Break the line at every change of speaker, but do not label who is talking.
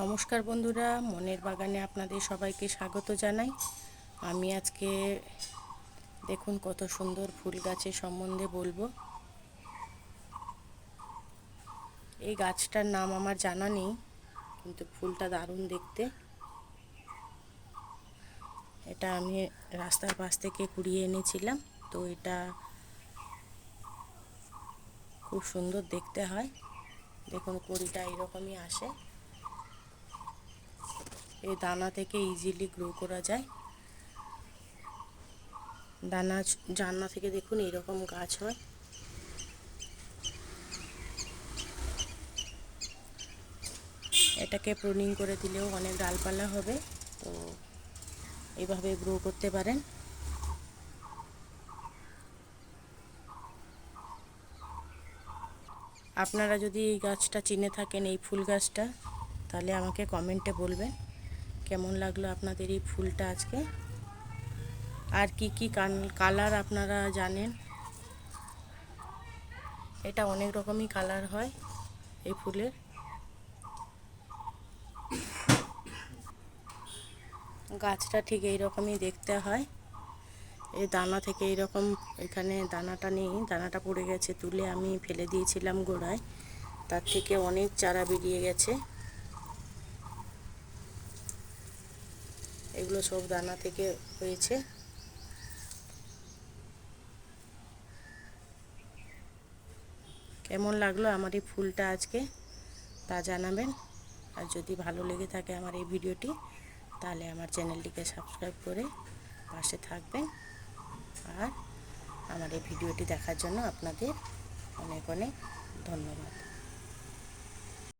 নমস্কার বন্ধুরা, মনের বাগানে আপনাদের সবাইকে স্বাগত জানাই। আমি আজকে দেখুন কত সুন্দর ফুল গাছের সম্বন্ধে বলব। এই গাছটার নাম আমার জানা নেই, কিন্তু ফুলটা দারুণ দেখতে। এটা আমি রাস্তার পাশ থেকে কুড়িয়ে এনেছিলাম, তো এটা খুব সুন্দর দেখতে হয়। দেখুন কড়িটা এরকমই আসে। এই দানা থেকে ইজিলি গ্রো করা যায়। দানা জাননা থেকে দেখুন এরকম গাছ হয়। এটাকে প্রুনিং করে দিলেও অনেক ডালপালা হবে, তো এইভাবে গ্রো করতে পারেন। আপনারা যদি এই গাছটা চিনে থাকেন, এই ফুল গাছটা, তাহলে আমাকে কমেন্টে বলবেন। কেমন লাগল আপনাদের এই ফুলটা আজকে? আর কি কি কালার আপনারা জানেন? এটা অনেক রকমই কালার হয় এই ফুলের। গাছটা ঠিক এই রকমই দেখতে হয়। এই দানা থেকে এইরকম এখানে দানাটা নেই, দানাটা পড়ে গেছে তুলে আমি ফেলে দিয়েছিলাম গোড়ায়। তার থেকে অনেক চারা বেরিয়ে গেছে। এগুলো সব দানা থেকে হয়েছে। কেমন লাগল আমার এই ফুলটা আজকে তা জানাবেন। আর যদি ভালো লেগে থাকে আমার এই ভিডিওটি, তাহলে আমার চ্যানেলটিকে সাবস্ক্রাইব করে পাশে থাকবেন। আর আমার এই ভিডিওটি দেখার জন্য আপনাদের অনেক অনেক ধন্যবাদ।